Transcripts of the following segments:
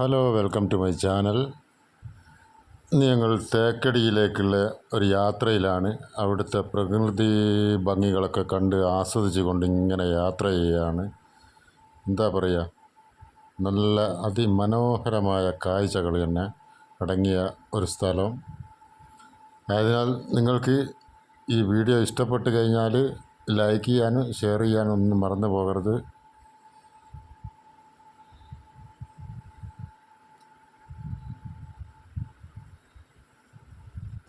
Hello welcome to my channel ഞങ്ങൾ തേക്കടിയിലേക്കുള്ള ഒരു യാത്രയിലാണ്. അവിടുത്തെ പ്രകൃതി ഭംഗികളൊക്കെ കണ്ട് ആസ്വദിച്ചുകൊണ്ട് ഇങ്ങനെ യാത്ര ചെയ്യുകയാണ്. എന്താ പറയുക നല്ല അതിമനോഹരമായ കാഴ്ചകൾ തന്നെ അടങ്ങിയ ഒരു സ്ഥലം. ആയതിനാൽ നിങ്ങൾക്ക് ഈ വീഡിയോ ഇഷ്ടപ്പെട്ട് കഴിഞ്ഞാൽ ലൈക്ക് ചെയ്യാനും ഷെയർ ചെയ്യാനും ഒന്നും മറന്നു പോകരുത്.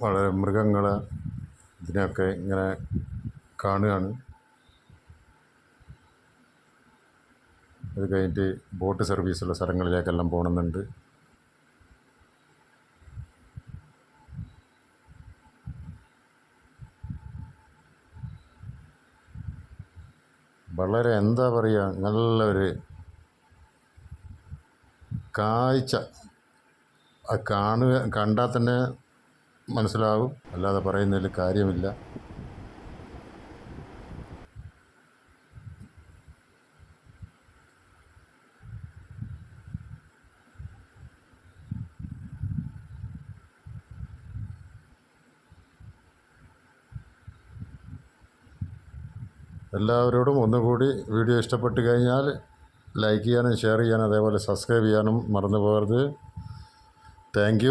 വളരെ മൃഗങ്ങളെ ഇതിനെയൊക്കെ ഇങ്ങനെ കാണുകയാണ്. അത് കഴിഞ്ഞിട്ട് ബോട്ട് സർവീസുള്ള സ്ഥലങ്ങളിലേക്കെല്ലാം പോകണമെന്നുണ്ട്. വളരെ എന്താ പറയുക നല്ലൊരു കാഴ്ച. കാണുക കണ്ടാൽ തന്നെ മനസ്സിലാകും. അല്ലാതെ പറയുന്നതിൽ കാര്യമില്ല. എല്ലാവരോടും ഒന്നുകൂടി വീഡിയോ ഇഷ്ടപ്പെട്ട് കഴിഞ്ഞാൽ ലൈക്ക് ചെയ്യാനും ഷെയർ ചെയ്യാനും അതേപോലെ സബ്സ്ക്രൈബ് ചെയ്യാനും മറന്നു പോകരുത്. താങ്ക്